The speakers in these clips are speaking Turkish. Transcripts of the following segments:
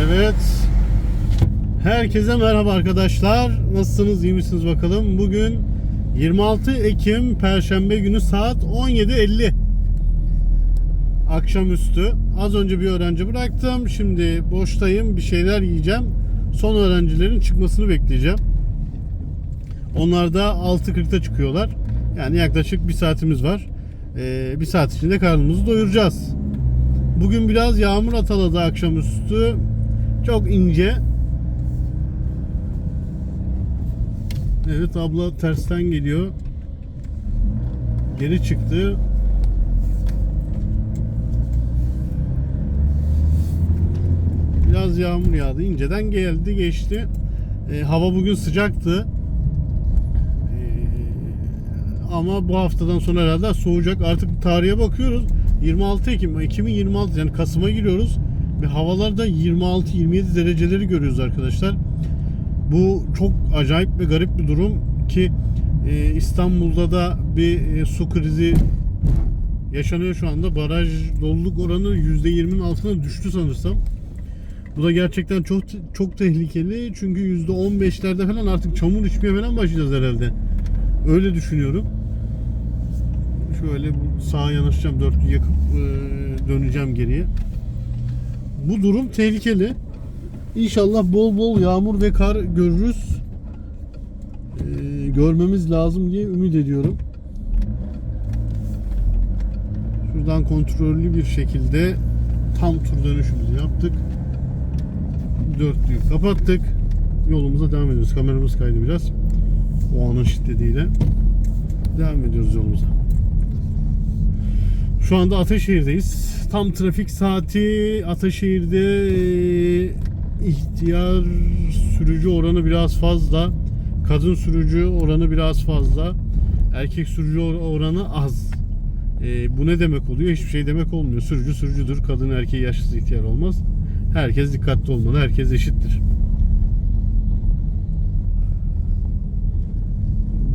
Evet. Herkese merhaba arkadaşlar. Nasılsınız? iyi misiniz bakalım? Bugün 26 Ekim Perşembe günü saat 17.50. Akşamüstü. Az önce bir öğrenci bıraktım. Şimdi boştayım. Bir şeyler yiyeceğim. Son öğrencilerin çıkmasını bekleyeceğim. Onlar da 6.40'da çıkıyorlar. Yani yaklaşık bir saatimiz var. Ee, bir saat içinde karnımızı doyuracağız. Bugün biraz yağmur ataladı akşamüstü. Çok ince. Evet abla tersten geliyor. Geri çıktı. Biraz yağmur yağdı. İnceden geldi geçti. Ee, hava bugün sıcaktı. Ee, ama bu haftadan sonra herhalde soğuyacak. Artık tarihe bakıyoruz. 26 Ekim, 2026 yani Kasım'a giriyoruz ve havalarda 26-27 dereceleri görüyoruz arkadaşlar. Bu çok acayip ve garip bir durum ki e, İstanbul'da da bir e, su krizi yaşanıyor şu anda. Baraj doluluk oranı %20'nin altına düştü sanırsam. Bu da gerçekten çok çok tehlikeli. Çünkü %15'lerde falan artık çamur içmeye falan başlayacağız herhalde. Öyle düşünüyorum. Şöyle sağa yanaşacağım dörtlü yakıp e, döneceğim geriye. Bu durum tehlikeli. İnşallah bol bol yağmur ve kar görürüz. E, görmemiz lazım diye ümit ediyorum. Şuradan kontrollü bir şekilde tam tur dönüşümüzü yaptık. Dörtlüyü kapattık. Yolumuza devam ediyoruz. Kameramız kaydı biraz. O anın şiddetiyle. Devam ediyoruz yolumuza. Şu anda Ataşehir'deyiz. Tam trafik saati Ataşehir'de e, ihtiyar sürücü oranı biraz fazla. Kadın sürücü oranı biraz fazla. Erkek sürücü or- oranı az. E, bu ne demek oluyor? Hiçbir şey demek olmuyor. Sürücü sürücüdür. Kadın erkeği yaşsız ihtiyar olmaz. Herkes dikkatli olmalı. Herkes eşittir.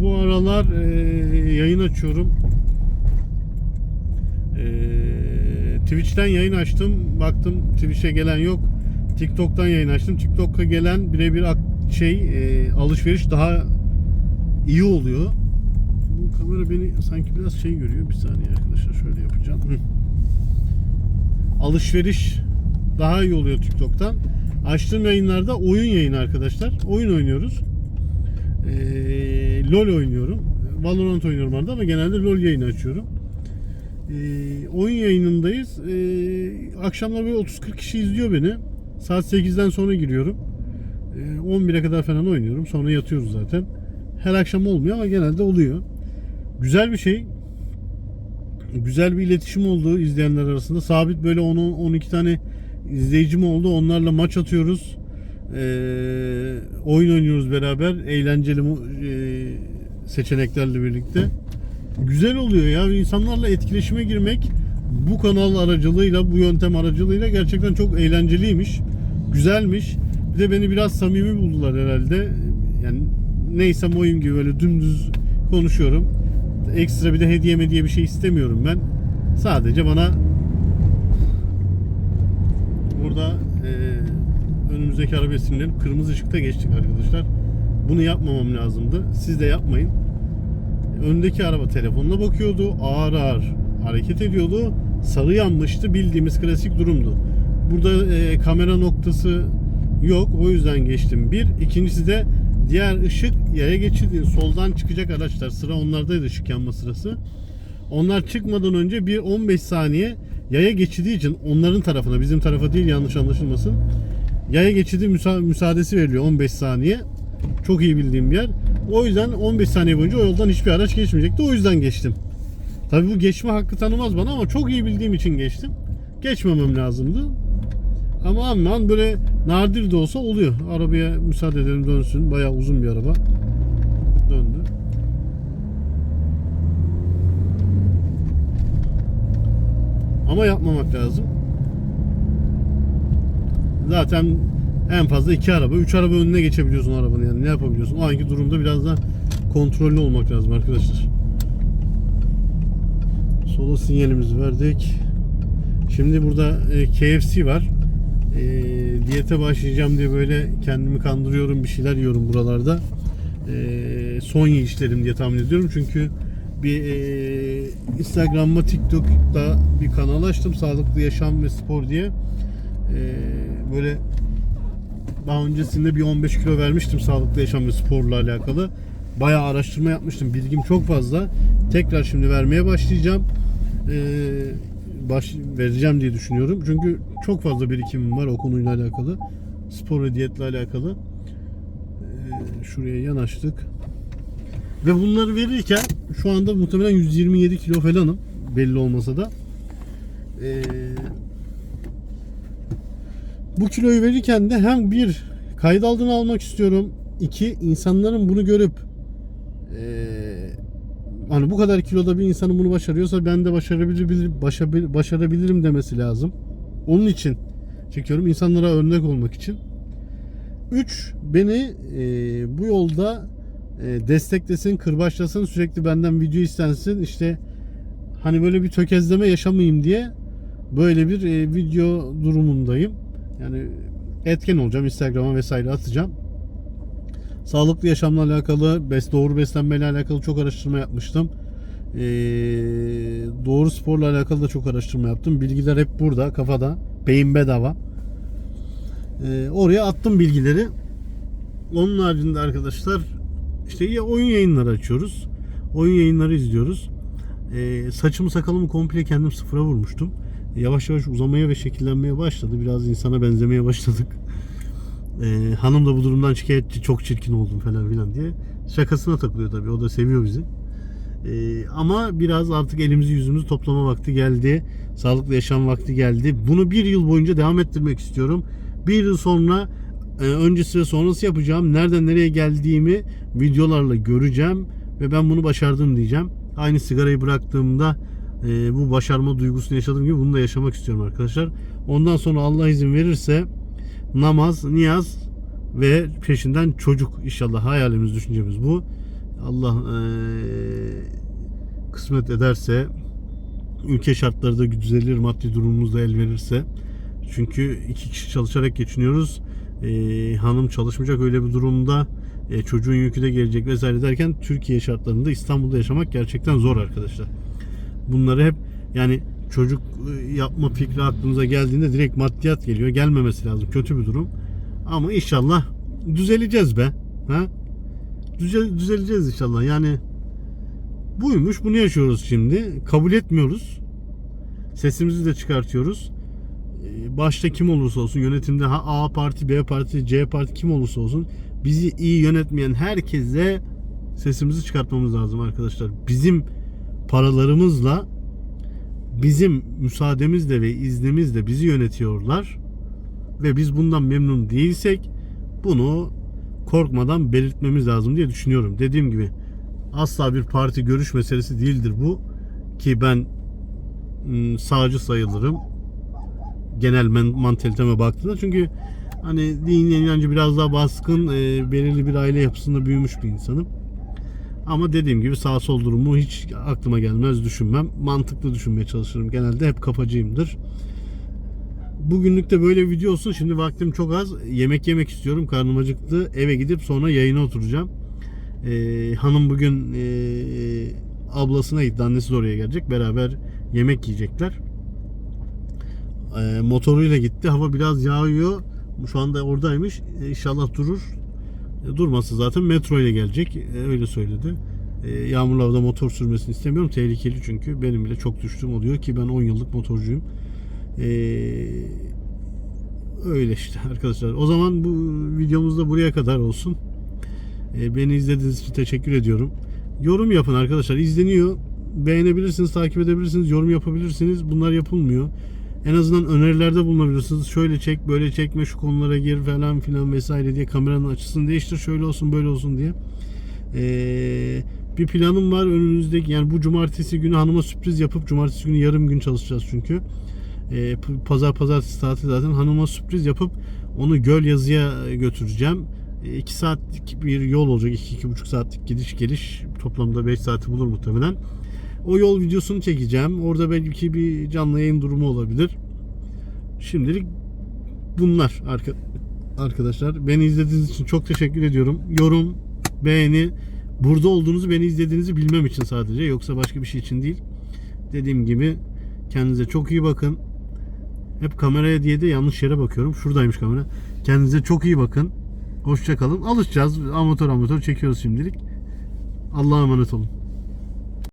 Bu aralar e, yayın açıyorum. Ee, Twitch'ten yayın açtım. Baktım Twitch'e gelen yok. TikTok'tan yayın açtım. TikTok'a gelen birebir şey e, alışveriş daha iyi oluyor. Bu kamera beni sanki biraz şey görüyor. Bir saniye arkadaşlar şöyle yapacağım. Hı. Alışveriş daha iyi oluyor TikTok'tan. Açtığım yayınlarda oyun yayını arkadaşlar. Oyun oynuyoruz. Ee, LoL oynuyorum. Valorant oynuyorum arada ama genelde LoL yayını açıyorum. Ee, oyun yayınındayız. Ee, akşamlar böyle 30-40 kişi izliyor beni. Saat 8'den sonra giriyorum. Ee, 11'e kadar falan oynuyorum. Sonra yatıyoruz zaten. Her akşam olmuyor ama genelde oluyor. Güzel bir şey. Güzel bir iletişim oldu izleyenler arasında. Sabit böyle 10-12 tane izleyicim oldu. Onlarla maç atıyoruz. Ee, oyun oynuyoruz beraber. Eğlenceli e, seçeneklerle birlikte güzel oluyor ya. İnsanlarla etkileşime girmek bu kanal aracılığıyla, bu yöntem aracılığıyla gerçekten çok eğlenceliymiş. Güzelmiş. Bir de beni biraz samimi buldular herhalde. Yani neysem oyum gibi böyle dümdüz konuşuyorum. Ekstra bir de hediye mediye bir şey istemiyorum ben. Sadece bana burada e, önümüzdeki araba kırmızı ışıkta geçtik arkadaşlar. Bunu yapmamam lazımdı. Siz de yapmayın. Öndeki araba telefonuna bakıyordu. Ağır ağır hareket ediyordu. Sarı yanmıştı. Bildiğimiz klasik durumdu. Burada e, kamera noktası yok. O yüzden geçtim. Bir. ikincisi de diğer ışık yaya geçidi. Soldan çıkacak araçlar. Sıra onlardaydı ışık yanma sırası. Onlar çıkmadan önce bir 15 saniye yaya geçidi için onların tarafına bizim tarafa değil yanlış anlaşılmasın. Yaya geçidi müsa- müsaadesi veriliyor 15 saniye. Çok iyi bildiğim bir yer. O yüzden 15 saniye boyunca o yoldan hiçbir araç geçmeyecekti. O yüzden geçtim. Tabi bu geçme hakkı tanımaz bana ama çok iyi bildiğim için geçtim. Geçmemem lazımdı. Ama aman böyle nadir de olsa oluyor. Arabaya müsaade edelim dönsün. Bayağı uzun bir araba. Döndü. Ama yapmamak lazım. Zaten en fazla iki araba, üç araba önüne geçebiliyorsun arabanın yani ne yapabiliyorsun? O anki durumda biraz da kontrollü olmak lazım arkadaşlar. Sola sinyalimizi verdik. Şimdi burada e, KFC var. E, diyete başlayacağım diye böyle kendimi kandırıyorum bir şeyler yiyorum buralarda. E, son yiyişlerim diye tahmin ediyorum çünkü bir e, Instagram'da TikTok'ta bir kanal açtım sağlıklı yaşam ve spor diye. E, böyle daha öncesinde bir 15 kilo vermiştim sağlıklı yaşam ve sporla alakalı. Bayağı araştırma yapmıştım. Bilgim çok fazla. Tekrar şimdi vermeye başlayacağım. Ee, baş, vereceğim diye düşünüyorum. Çünkü çok fazla birikimim var o konuyla alakalı. Spor ve diyetle alakalı. Ee, şuraya yanaştık. Ve bunları verirken şu anda muhtemelen 127 kilo falanım. Belli olmasa da. Ee, bu kiloyu verirken de hem bir kayıt aldığını almak istiyorum. İki insanların bunu görüp eee hani bu kadar kiloda bir insanın bunu başarıyorsa ben de başarabilir, başarabilir, başarabilirim demesi lazım. Onun için çekiyorum insanlara örnek olmak için. 3 beni eee, bu yolda eee, desteklesin, kırbaçlasın, sürekli benden video istensin. İşte hani böyle bir tökezleme yaşamayayım diye böyle bir eee, video durumundayım. Yani etken olacağım. Instagram'a vesaire atacağım. Sağlıklı yaşamla alakalı, bes doğru beslenmeyle alakalı çok araştırma yapmıştım. Ee, doğru sporla alakalı da çok araştırma yaptım. Bilgiler hep burada, kafada. Beyin bedava. Ee, oraya attım bilgileri. Onun haricinde arkadaşlar işte ya oyun yayınları açıyoruz. Oyun yayınları izliyoruz. Ee, saçımı sakalımı komple kendim sıfıra vurmuştum. Yavaş yavaş uzamaya ve şekillenmeye başladı. Biraz insana benzemeye başladık. Ee, hanım da bu durumdan şikayetçi çok çirkin oldum falan filan diye. Şakasına takılıyor tabii. O da seviyor bizi. Ee, ama biraz artık elimizi yüzümüzü toplama vakti geldi. Sağlıklı yaşam vakti geldi. Bunu bir yıl boyunca devam ettirmek istiyorum. Bir yıl sonra e, öncesi ve sonrası yapacağım. Nereden nereye geldiğimi videolarla göreceğim. Ve ben bunu başardım diyeceğim. Aynı sigarayı bıraktığımda e, bu başarma duygusunu yaşadığım gibi bunu da yaşamak istiyorum arkadaşlar. Ondan sonra Allah izin verirse namaz, niyaz ve peşinden çocuk inşallah hayalimiz, düşüncemiz bu. Allah eee, kısmet ederse ülke şartları da düzelir, maddi durumumuz da el verirse. Çünkü iki kişi çalışarak geçiniyoruz. Eee, hanım çalışmayacak öyle bir durumda e, çocuğun yükü de gelecek vesaire derken Türkiye şartlarında İstanbul'da yaşamak gerçekten zor arkadaşlar. Bunları hep yani çocuk e, yapma fikri aklınıza geldiğinde direkt maddiyat geliyor. Gelmemesi lazım. Kötü bir durum. Ama inşallah düzeleceğiz be. Ha? Düzel, düzeleceğiz inşallah. Yani buymuş. Bunu yaşıyoruz şimdi. Kabul etmiyoruz. Sesimizi de çıkartıyoruz. Ee, Başta kim olursa olsun yönetimde A parti, B parti, C parti kim olursa olsun bizi iyi yönetmeyen herkese sesimizi çıkartmamız lazım arkadaşlar. Bizim paralarımızla bizim müsaademizle ve iznimizle bizi yönetiyorlar ve biz bundan memnun değilsek bunu korkmadan belirtmemiz lazım diye düşünüyorum. Dediğim gibi asla bir parti görüş meselesi değildir bu ki ben ım, sağcı sayılırım genel mantaliteme baktığında çünkü hani din inancı biraz daha baskın belirli bir aile yapısında büyümüş bir insanım. Ama dediğim gibi sağ sol durumu hiç aklıma gelmez düşünmem. Mantıklı düşünmeye çalışırım. Genelde hep kafacıyımdır. Bugünlük de böyle bir video olsun. Şimdi vaktim çok az. Yemek yemek istiyorum. Karnım acıktı. Eve gidip sonra yayına oturacağım. Ee, hanım bugün e, ablasına gitti. Annesi de oraya gelecek. Beraber yemek yiyecekler. Ee, motoruyla gitti. Hava biraz yağıyor. Şu anda oradaymış. İnşallah durur. Durmasa zaten metro ile gelecek. E, Öyle söyledi. E, Yağmurlu havada motor sürmesini istemiyorum. Tehlikeli çünkü. Benim bile çok düştüğüm oluyor ki ben 10 yıllık motorcuyum. E, öyle işte arkadaşlar. O zaman bu videomuz da buraya kadar olsun. Beni izlediğiniz için teşekkür ediyorum. Yorum yapın arkadaşlar. İzleniyor. Beğenebilirsiniz, takip edebilirsiniz, yorum yapabilirsiniz. Bunlar yapılmıyor. En azından önerilerde bulunabilirsiniz. Şöyle çek, böyle çekme, şu konulara gir falan filan vesaire diye kameranın açısını değiştir. Şöyle olsun, böyle olsun diye. Ee, bir planım var önümüzdeki yani bu cumartesi günü hanıma sürpriz yapıp cumartesi günü yarım gün çalışacağız çünkü. Ee, pazar pazartesi tatil zaten hanıma sürpriz yapıp onu göl yazıya götüreceğim. 2 saatlik bir yol olacak. 2-2,5 saatlik gidiş geliş. Toplamda 5 saati bulur muhtemelen. O yol videosunu çekeceğim. Orada belki bir canlı yayın durumu olabilir. Şimdilik bunlar arka, arkadaşlar. Beni izlediğiniz için çok teşekkür ediyorum. Yorum, beğeni, burada olduğunuzu, beni izlediğinizi bilmem için sadece. Yoksa başka bir şey için değil. Dediğim gibi kendinize çok iyi bakın. Hep kameraya diye de yanlış yere bakıyorum. Şuradaymış kamera. Kendinize çok iyi bakın. Hoşça kalın. Alışacağız. Amatör amatör çekiyoruz şimdilik. Allah'a emanet olun.